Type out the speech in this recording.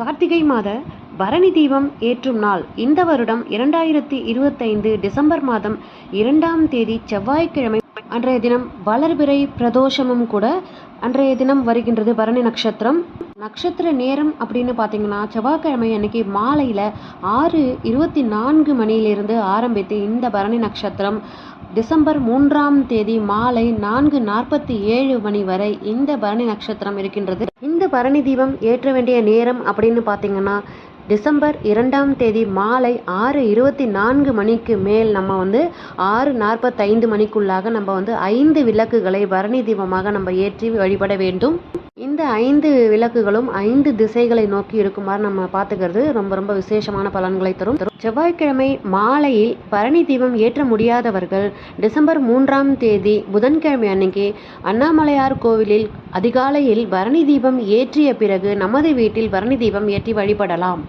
கார்த்திகை மாத பரணி தீபம் ஏற்றும் நாள். இந்த வருடம் இரண்டாயிரத்தி இருபத்தைந்து டிசம்பர் மாதம் இரண்டாம் தேதி செவ்வாய்க்கிழமை அன்றைய தினம் வளர்பிறை பிரதோஷமும் கூட அன்றைய தினம் வருகின்றது பரணி நட்சத்திரம். நட்சத்திர நேரம் அப்படின்னு பார்த்தீங்கன்னா செவ்வாய்க்கிழமை அன்னைக்கு மாலையில் ஆறு இருபத்தி நான்கு மணியிலிருந்து ஆரம்பித்து இந்த பரணி நட்சத்திரம். டிசம்பர் மூன்றாம் தேதி மாலை நான்கு நாற்பத்தி ஏழு மணி வரை இந்த பரணி நட்சத்திரம் இருக்கின்றது. இந்த பரணி தீபம் ஏற்ற வேண்டிய நேரம் அப்படின்னு பார்த்தீங்கன்னா டிசம்பர் இரண்டாம் தேதி மாலை ஆறு இருபத்தி நான்கு மணிக்கு மேல் நம்ம வந்து ஆறு நாற்பத்தைந்து மணிக்குள்ளாக நம்ம வந்து ஐந்து விளக்குகளை பரணி தீபமாக நம்ம ஏற்றி வழிபட வேண்டும். இந்த ஐந்து விளக்குகளும் ஐந்து திசைகளை நோக்கி இருக்குமாறு நம்ம பார்த்துக்கிறது ரொம்ப ரொம்ப விசேஷமான பலன்களை தரும். செவ்வாய்க்கிழமை மாலையில் பரணி தீபம் ஏற்ற முடியாதவர்கள் டிசம்பர் மூன்றாம் தேதி புதன்கிழமை அன்னைக்கு அண்ணாமலையார் கோவிலில் அதிகாலையில் பரணி தீபம் ஏற்றிய பிறகு நமது வீட்டில் பரணி தீபம் ஏற்றி வழிபடலாம்.